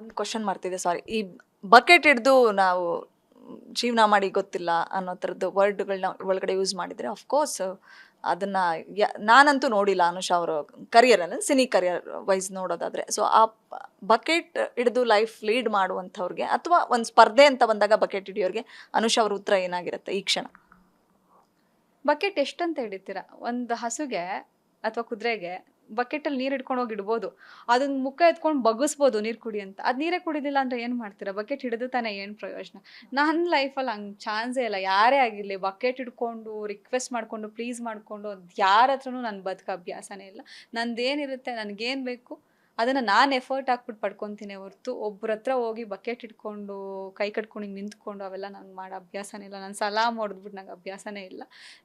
ಒಂದು ಕ್ವಶನ್ ಮಾಡ್ತಿದ್ದೆ ಸಾರಿ ಈ ಬಕೆಟ್ ಹಿಡ್ದು ನಾವು ಜೀವನ ಮಾಡಿ ಗೊತ್ತಿಲ್ಲ ಅನ್ನೋ ಥರದ್ದು ವರ್ಡ್ಗಳನ್ನ ಒಳಗಡೆ ಯೂಸ್ ಮಾಡಿದರೆ ಅಫ್ಕೋರ್ಸ್ ಅದನ್ನ ಯ- ನಾನಂತೂ ನೋಡಿಲ್ಲ ಅನುಷಾ ಅವರು ಕರಿಯರಲ್ಲಿ ಸಿನಿ ಕರಿಯರ್ ವೈಸ್ ನೋಡೋದಾದರೆ. ಸೊ ಆ ಬಕೆಟ್ ಹಿಡಿದು ಲೈಫ್ ಲೀಡ್ ಮಾಡುವಂಥವ್ರಿಗೆ ಅಥವಾ ಒಂದು ಸ್ಪರ್ಧೆ ಅಂತ ಬಂದಾಗ ಬಕೆಟ್ ಹಿಡಿಯೋರಿಗೆ ಅನುಷಾ ಅವ್ರ ಉತ್ತರ ಏನಾಗಿರುತ್ತೆ ಈ ಕ್ಷಣ? ಬಕೆಟ್ ಎಷ್ಟಂತ ಹಿಡಿತೀರಾ? ಒಂದು ಹಸುಗೆ ಅಥವಾ ಕುದುರೆಗೆ? ಬಕೆಟಲ್ಲಿ ನೀರು ಹಿಡ್ಕೊಂಡು ಹೋಗಿ ಇಡ್ಬೋದು. ಅದನ್ನ ಮುಖ ಎತ್ಕೊಂಡು ಬಗ್ಗಿಸ್ಬೋದು ನೀರು ಕುಡಿ ಅಂತ. ಅದು ನೀರೇ ಕುಡಿದಿಲ್ಲ ಅಂದ್ರೆ ಏನು ಮಾಡ್ತೀರಾ? ಬಕೆಟ್ ಹಿಡಿದು ತಾನೇ ಏನು ಪ್ರಯೋಜನ? ನನ್ನ ಲೈಫಲ್ಲಿ ಹಂಗೆ ಚಾನ್ಸೇ ಇಲ್ಲ. ಯಾರೇ ಆಗಿರಲಿ, ಬಕೆಟ್ ಹಿಡ್ಕೊಂಡು ರಿಕ್ವೆಸ್ಟ್ ಮಾಡಿಕೊಂಡು ಪ್ಲೀಸ್ ಮಾಡಿಕೊಂಡು ಯಾರ ಹತ್ರನೂ ನನ್ನ ಬದುಕ ಅಭ್ಯಾಸನೇ ಇಲ್ಲ. ನಂದೇನಿರುತ್ತೆ, ನನಗೇನು ಬೇಕು ಅದನ್ನು ನಾನು ಎಫರ್ಟ್ ಹಾಕ್ಬಿಟ್ಟು ಪಡ್ಕೊತೀನಿ ಹೊರತು. ಒಬ್ಬರ ಹತ್ರ ಹೋಗಿ ಬಕೆಟ್ ಇಟ್ಕೊಂಡು, ಕೈ ಕಟ್ಕೊಂಡು ಹಿಂಗೆ ನಿಂತ್ಕೊಂಡು ಅವೆಲ್ಲ ನಂಗೆ ಮಾಡೋ ಅಭ್ಯಾಸನೇ ಇಲ್ಲ. ನಾನು ಸಲಾಮ್ ಹೊಡೆದ್ಬಿಟ್ಟು ನಂಗೆ ಅಭ್ಯಾಸನೇ ಇಲ್ಲ.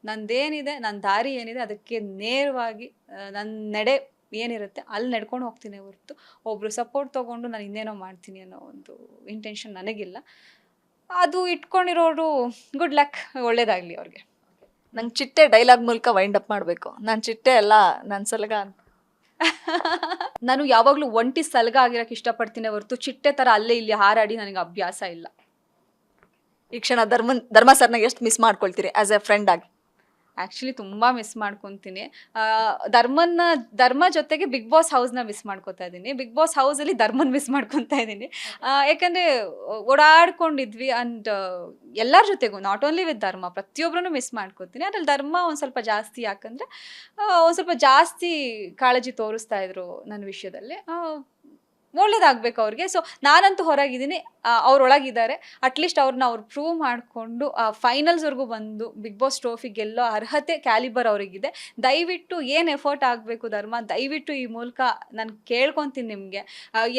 ನಂದೇನಿದೆ ನನ್ನ ದಾರಿ ಏನಿದೆ ಅದಕ್ಕೆ ನೇರವಾಗಿ ನನ್ನ ನಡೆ ಏನಿರುತ್ತೆ ಅಲ್ಲಿ ನಡ್ಕೊಂಡು ಹೋಗ್ತೀನಿ ಹೊರತು. ಒಬ್ಬರು ಸಪೋರ್ಟ್ ತೊಗೊಂಡು ನಾನು ಇನ್ನೇನೋ ಮಾಡ್ತೀನಿ ಅನ್ನೋ ಒಂದು ಇಂಟೆನ್ಷನ್ ನನಗಿಲ್ಲ. ಅದು ಇಟ್ಕೊಂಡಿರೋರು ಗುಡ್ ಲಕ್ ಒಳ್ಳೇದಾಗಲಿ ಅವ್ರಿಗೆ. ನಂಗೆ ಚಿಟ್ಟೆ ಡೈಲಾಗ್ ಮೂಲಕ ವೈಂಡ್ ಅಪ್ ಮಾಡಬೇಕು. ನಾನು ಚಿಟ್ಟೆ ಅಲ್ಲ ನನ್ನ ಸಲಗ ನಾನು ಯಾವಾಗಲೂ ಒಂಟಿ ಸಲಗ ಇಷ್ಟ ಇಷ್ಟಪಡ್ತೀನಿ ಹೊರತು ಚಿಟ್ಟೆ ತರ ಅಲ್ಲೇ ಇಲ್ಲಿ ಹಾರಾಡಿ ನನಗೆ ಅಭ್ಯಾಸ ಇಲ್ಲ. ಈ ಕ್ಷಣ ಧರ್ಮ ಧರ್ಮ ಸರ್ನ ಎಷ್ಟು ಮಿಸ್ ಮಾಡ್ಕೊಳ್ತೀರಿ ಆಸ್ ಎ ಫ್ರೆಂಡ್ ಆಗಿ? ಆ್ಯಕ್ಚುಲಿ ತುಂಬ ಮಿಸ್ ಮಾಡ್ಕೊತೀನಿ. ಧರ್ಮನ ಧರ್ಮ ಜೊತೆಗೆ ಬಿಗ್ ಬಾಸ್ ಹೌಸ್ನ ಮಿಸ್ ಮಾಡ್ಕೊತಾ ಇದ್ದೀನಿ ಬಿಗ್ ಬಾಸ್ ಹೌಸಲ್ಲಿ ಧರ್ಮನ ಮಿಸ್ ಮಾಡ್ಕೊತಾ ಇದ್ದೀನಿ ಯಾಕಂದರೆ ಓಡಾಡ್ಕೊಂಡಿದ್ವಿ ಆ್ಯಂಡ್ ಎಲ್ಲರ ಜೊತೆಗೂ ನಾಟ್ ಓನ್ಲಿ ವಿತ್ ಧರ್ಮ ಪ್ರತಿಯೊಬ್ಬರೂ ಮಿಸ್ ಮಾಡ್ಕೊತೀನಿ. ಅದ್ರಲ್ಲಿ ಧರ್ಮ ಒಂದು ಸ್ವಲ್ಪ ಜಾಸ್ತಿ, ಯಾಕಂದರೆ ಒಂದು ಸ್ವಲ್ಪ ಜಾಸ್ತಿ ಕಾಳಜಿ ತೋರಿಸ್ತಾ ಇದ್ರು ನನ್ನ ವಿಷಯದಲ್ಲಿ. ಒಳ್ಳೇದಾಗಬೇಕು ಅವ್ರಿಗೆ. ಸೊ ನಾನಂತೂ ಹೊರಗಿದ್ದೀನಿ. ಅವ್ರೊಳಗಿದ್ದಾರೆ ಅಟ್ಲೀಸ್ಟ್ ಅವ್ರನ್ನ ಅವ್ರು ಪ್ರೂವ್ ಮಾಡಿಕೊಂಡು ಫೈನಲ್ಸ್ವರೆಗೂ ಬಂದು ಬಿಗ್ ಬಾಸ್ ಟ್ರೋಫಿ ಗೆಲ್ಲೋ ಅರ್ಹತೆ ಕ್ಯಾಲಿಬರ್ ಅವರಿಗಿದೆ. ದಯವಿಟ್ಟು ಏನು ಎಫರ್ಟ್ ಆಗಬೇಕು ಧರ್ಮ, ದಯವಿಟ್ಟು ಈ ಮೂಲಕ ನಾನು ಕೇಳ್ಕೊತೀನಿ ನಿಮಗೆ.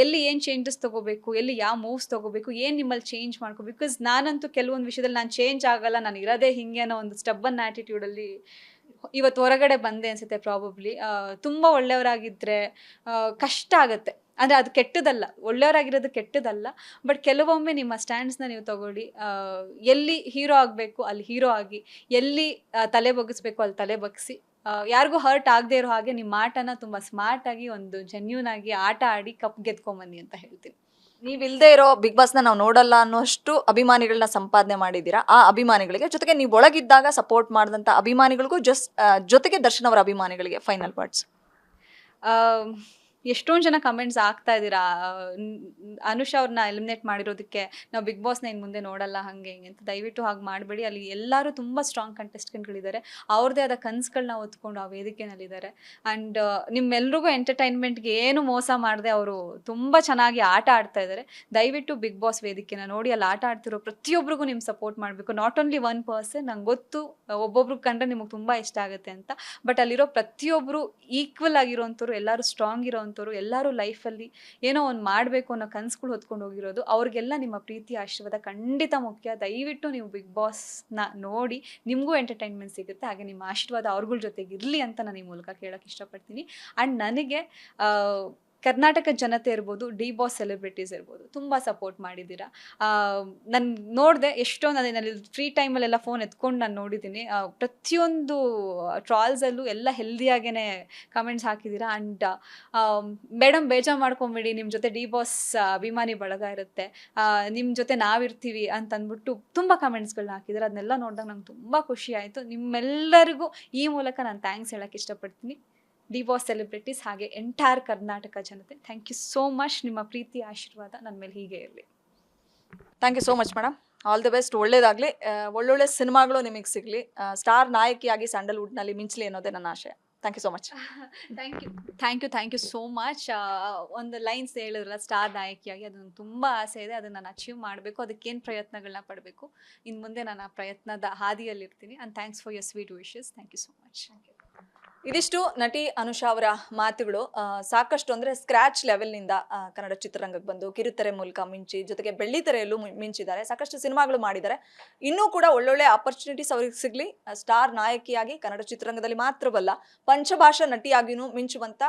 ಎಲ್ಲಿ ಏನು ಚೇಂಜಸ್ ತೊಗೋಬೇಕು, ಎಲ್ಲಿ ಯಾವ ಮೂವ್ಸ್ ತೊಗೋಬೇಕು, ಏನು ನಿಮ್ಮಲ್ಲಿ ಚೇಂಜ್ ಮಾಡ್ಕೋ ಬಿಕಾಸ್ ನಾನಂತೂ ಕೆಲವೊಂದು ವಿಷಯದಲ್ಲಿ ನಾನು ಚೇಂಜ್ ಆಗಲ್ಲ, ನಾನು ಇರೋದೇ ಹಿಂಗೆ ಅನ್ನೋ ಒಂದು ಸ್ಟಬ್ಬನ್ ಆ್ಯಟಿಟ್ಯೂಡಲ್ಲಿ ಇವತ್ತು ಹೊರಗಡೆ ಬಂದೆ ಅನ್ಸುತ್ತೆ ಪ್ರಾಬಬ್ಲಿ ತುಂಬ ಒಳ್ಳೆಯವರಾಗಿದ್ದರೆ ಕಷ್ಟ ಆಗುತ್ತೆ. ಅಂದರೆ ಅದು ಕೆಟ್ಟದಲ್ಲ ಒಳ್ಳೆಯವರಾಗಿರೋದು ಕೆಟ್ಟದಲ್ಲ ಬಟ್ ಕೆಲವೊಮ್ಮೆ ನಿಮ್ಮ ಸ್ಟ್ಯಾಂಡ್ಸ್ನ ನೀವು ತಗೊಳ್ಳಿ. ಎಲ್ಲಿ ಹೀರೋ ಆಗಬೇಕು ಅಲ್ಲಿ ಹೀರೋ ಆಗಿ ಎಲ್ಲಿ ತಲೆ ಬಗ್ಗಿಸ್ಬೇಕು ಅಲ್ಲಿ ತಲೆ ಬಗ್ಗಿಸಿ. ಯಾರಿಗೂ ಹರ್ಟ್ ಆಗದೆ ಇರೋ ಹಾಗೆ ನಿಮ್ಮ ಆಟನ ತುಂಬ ಸ್ಮಾರ್ಟ್ ಆಗಿ ಒಂದು ಜೆನ್ಯೂನ್ ಆಗಿ ಆಟ ಆಡಿ ಕಪ್ ಗೆದ್ಕೊಂಬನ್ನಿ ಅಂತ ಹೇಳ್ತೀನಿ. ನೀವು ಇಲ್ಲದೆ ಇರೋ ಬಿಗ್ ಬಾಸ್ನ ನಾವು ನೋಡಲ್ಲ ಅನ್ನೋಷ್ಟು ಅಭಿಮಾನಿಗಳನ್ನ ಸಂಪಾದನೆ ಮಾಡಿದ್ದೀರಾ? ಆ ಅಭಿಮಾನಿಗಳಿಗೆ ಜೊತೆಗೆ ನೀವು ಒಳಗಿದ್ದಾಗ ಸಪೋರ್ಟ್ ಮಾಡಿದಂಥ ಅಭಿಮಾನಿಗಳಿಗೂ ಜಸ್ಟ್ ಜೊತೆಗೆ ದರ್ಶನ್ ಅವರ ಅಭಿಮಾನಿಗಳಿಗೆ ಫೈನಲ್ ವರ್ಡ್ಸ್ ಎಷ್ಟೊಂದು ಜನ ಕಮೆಂಟ್ಸ್ ಆಗ್ತಾ ಇದ್ದೀರಾ? ಅನುಷ್ ಅವ್ರನ್ನ ಎಲಿಮಿನೇಟ್ ಮಾಡಿರೋದಕ್ಕೆ ನಾವು ಬಿಗ್ ಬಾಸ್ನ ಇನ್ನು ಮುಂದೆ ನೋಡಲ್ಲ ಹಾಗೆ ಹಿಂಗೆ ಅಂತ ದಯವಿಟ್ಟು ಹಾಗೆ ಮಾಡಬೇಡಿ. ಅಲ್ಲಿ ಎಲ್ಲರೂ ತುಂಬ ಸ್ಟ್ರಾಂಗ್ ಕಂಟೆಸ್ಟೆಂಟ್ಗಳಿದ್ದಾರೆ ಅವ್ರದ್ದೇ ಆದ ಕನಸುಗಳನ್ನ ಹೊತ್ಕೊಂಡು ಆ ವೇದಿಕೆನಲ್ಲಿದ್ದಾರೆ. ಆ್ಯಂಡ್ ನಿಮ್ಮೆಲ್ರಿಗೂ ಎಂಟರ್ಟೈನ್ಮೆಂಟ್ಗೆ ಏನು ಮೋಸ ಮಾಡದೆ ಅವರು ತುಂಬ ಚೆನ್ನಾಗಿ ಆಟ ಆಡ್ತಾ ಇದ್ದಾರೆ. ದಯವಿಟ್ಟು ಬಿಗ್ ಬಾಸ್ ವೇದಿಕೆನ ನೋಡಿ, ಅಲ್ಲಿ ಆಟ ಆಡ್ತಿರೋ ಪ್ರತಿಯೊಬ್ಬರಿಗೂ ನಿಮ್ಮ ಸಪೋರ್ಟ್ ಮಾಡಬೇಕು. ನಾಟ್ ಓನ್ಲಿ ಒನ್ ಪರ್ಸನ್ ನಂಗೆ ಗೊತ್ತು ಒಬ್ಬೊಬ್ರಿಗೆ ಕಂಡ್ರೆ ನಿಮಗೆ ತುಂಬ ಇಷ್ಟ ಆಗುತ್ತೆ ಅಂತ. ಬಟ್ ಅಲ್ಲಿರೋ ಪ್ರತಿಯೊಬ್ಬರು ಈಕ್ವಲ್ ಆಗಿರೋಂಥವ್ರು, ಎಲ್ಲರೂ ಸ್ಟ್ರಾಂಗ್ ಇರೋವಂಥವ್ರು ಎಲ್ಲರೂ ಲೈಫಲ್ಲಿ ಏನೋ ಒಂದು ಮಾಡಬೇಕು ಅನ್ನೋ ಕನಸುಗಳು ಹೊತ್ಕೊಂಡು ಹೋಗಿರೋದು, ಅವ್ರಿಗೆಲ್ಲ ನಿಮ್ಮ ಪ್ರೀತಿ ಆಶೀರ್ವಾದ ಖಂಡಿತ ಮುಖ್ಯ. ದಯವಿಟ್ಟು ನೀವು ಬಿಗ್ ಬಾಸ್ನ ನೋಡಿ ನಿಮಗೂ ಎಂಟರ್ಟೈನ್ಮೆಂಟ್ ಸಿಗುತ್ತೆ, ಹಾಗೆ ನಿಮ್ಮ ಆಶೀರ್ವಾದ ಅವ್ರಗಳ ಜೊತೆಗೆ ಇರಲಿ ಅಂತ ನಾನು ಈ ಮೂಲಕ ಕೇಳೋಕ್ಕೆ ಇಷ್ಟಪಡ್ತೀನಿ. ಆ್ಯಂಡ್ ನನಗೆ ಕರ್ನಾಟಕ ಜನತೆ ಇರ್ಬೋದು, ಡಿ ಬಾಸ್ ಸೆಲೆಬ್ರಿಟೀಸ್ ಇರ್ಬೋದು, ತುಂಬ ಸಪೋರ್ಟ್ ಮಾಡಿದ್ದೀರಾ? ನಾನು ನೋಡಿದೆ ಎಷ್ಟೋ ನಾನು ನಾನು ಫ್ರೀ ಟೈಮಲ್ಲೆಲ್ಲ ಫೋನ್ ಎತ್ಕೊಂಡು ನಾನು ನೋಡಿದ್ದೀನಿ. ಪ್ರತಿಯೊಂದು ಟ್ರಾಲ್ಸಲ್ಲೂ ಎಲ್ಲ ಹೆಲ್ದಿಯಾಗೇ ಕಮೆಂಟ್ಸ್ ಹಾಕಿದ್ದೀರಾ? ಆ್ಯಂಡ್ ಮೇಡಮ್ ಬೇಜಾರು ಮಾಡ್ಕೊಂಬಿಡಿ ನಿಮ್ಮ ಜೊತೆ ಡಿ ಬಾಸ್ ಅಭಿಮಾನಿ ಬಳಗ ಇರುತ್ತೆ. ನಿಮ್ಮ ಜೊತೆ ನಾವಿರ್ತೀವಿ ಅಂತ ಅಂದ್ಬಿಟ್ಟು ತುಂಬ ಕಮೆಂಟ್ಸ್ಗಳನ್ನ ಹಾಕಿದ್ದೀರಾ? ಅದನ್ನೆಲ್ಲ ನೋಡಿದಾಗ ನಂಗೆ ತುಂಬ ಖುಷಿ ಆಯಿತು. ನಿಮ್ಮೆಲ್ಲರಿಗೂ ಈ ಮೂಲಕ ನಾನು ಥ್ಯಾಂಕ್ಸ್ ಹೇಳೋಕ್ಕೆ ಇಷ್ಟಪಡ್ತೀನಿ. ಬಾಸ್ ಸೆಲೆಬ್ರಿಟೀಸ್ ಹಾಗೆ ಎಂಟೈರ್ ಕರ್ನಾಟಕ ಜನತೆ. ಥ್ಯಾಂಕ್ ಯು ಸೋ ಮಚ್ ನಿಮ್ಮ ಪ್ರೀತಿ ಆಶೀರ್ವಾದ ನನ್ನ ಮೇಲೆ ಹೀಗೆ ಇರಲಿ. Thank you so much madam all the best ಒಳ್ಳೇದಾಗಲಿ. ಒಳ್ಳೊಳ್ಳೆ ಸಿನಿಮಾಗಳು ನಿಮಗೆ ಸಿಗಲಿ. ಸ್ಟಾರ್ ನಾಯಕಿಯಾಗಿ ಸ್ಯಾಂಡಲ್ವುಡ್ನಲ್ಲಿ ಮಿಂಚಲಿ ಅನ್ನೋದೇ ನನ್ನ ಆಶಯ thank you so much thank you thank you thank you so much ಒಂದು ಲೈನ್ಸ್ ಹೇಳಿದ್ರಲ್ಲ ಸ್ಟಾರ್ ನಾಯಕಿಯಾಗಿ ಅದೊಂದು ತುಂಬ ಆಸೆ ಇದೆ. ಅದನ್ನು ನಾನು ಅಚೀವ್ ಮಾಡಬೇಕು. ಅದಕ್ಕೇನು ಪ್ರಯತ್ನಗಳನ್ನ ಪಡಬೇಕು? ಇನ್ನು ಮುಂದೆ ನಾನು ಆ ಪ್ರಯತ್ನದ ಹಾದಿಯಲ್ಲಿರ್ತೀನಿ. And thanks for your sweet wishes thank you so much ಇದಿಷ್ಟು ನಟಿ ಅನುಷಾ ಅವರ ಮಾತುಗಳು. ಸಾಕಷ್ಟು ಅಂದರೆ ಸ್ಕ್ರಾಚ್ ಲೆವೆಲ್ನಿಂದ ನಿಂದ ಕನ್ನಡ ಚಿತ್ರರಂಗಕ್ಕೆ ಬಂದು ಕಿರುತೆರೆ ಮೂಲಕ ಮಿಂಚಿ, ಜೊತೆಗೆ ಬೆಳ್ಳಿ ತೆರೆಯಲ್ಲೂ ಮಿಂಚಿದ್ದಾರೆ. ಸಾಕಷ್ಟು ಸಿನಿಮಾಗಳು ಮಾಡಿದ್ದಾರೆ. ಇನ್ನೂ ಕೂಡ ಒಳ್ಳೊಳ್ಳೆ ಆಪರ್ಚುನಿಟೀಸ್ ಅವ್ರಿಗೆ ಸಿಗಲಿ. ಸ್ಟಾರ್ ನಾಯಕಿಯಾಗಿ ಕನ್ನಡ ಚಿತ್ರರಂಗದಲ್ಲಿ ಮಾತ್ರವಲ್ಲ, ಪಂಚಭಾಷಾ ನಟಿಯಾಗಿಯೂ ಮಿಂಚುವಂತ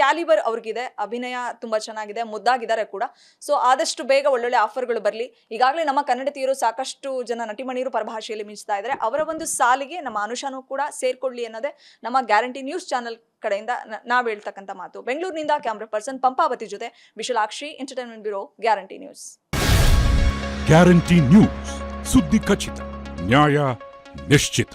ಕ್ಯಾಲಿಬರ್ ಅವ್ರಿಗಿದೆ. ಅಭಿನಯ ತುಂಬಾ ಚೆನ್ನಾಗಿದೆ, ಮುದ್ದಾಗಿದ್ದಾರೆ ಕೂಡ. ಸೊ ಆದಷ್ಟು ಬೇಗ ಒಳ್ಳೊಳ್ಳೆ ಆಫರ್ಗಳು ಬರಲಿ. ಈಗಾಗಲೇ ನಮ್ಮ ಕನ್ನಡತಿಯರು ಸಾಕಷ್ಟು ಜನ ನಟಿಮಣಿಯರು ಪರಭಾಷೆಯಲ್ಲಿ ಮಿಂಚ್ತಾ ಇದ್ದಾರೆ. ಅವರ ಒಂದು ಸಾಲಿಗೆ ನಮ್ಮ ಅನುಷಾನು ಕೂಡ ಸೇರ್ಕೊಳ್ಳಿ ಅನ್ನೋದೇ ನಮ್ಮ ಗ್ಯಾರಂಟಿ ನ್ಯೂಸ್ ಚಾನೆಲ್ ಕಡೆಯಿಂದ ನಾವು ಹೇಳ್ತಕ್ಕಂಥ ಮಾತು. ಬೆಂಗಳೂರಿನಿಂದ ಕ್ಯಾಮ್ರಾ ಪರ್ಸನ್ ಪಂಪಾವತಿ ಜೊತೆ Vishalakshi entertainment bureau guarantee news. Guarantee news. ಸುದ್ದಿ ಖಚಿತ, ನ್ಯಾಯ ನಿಶ್ಚಿತ.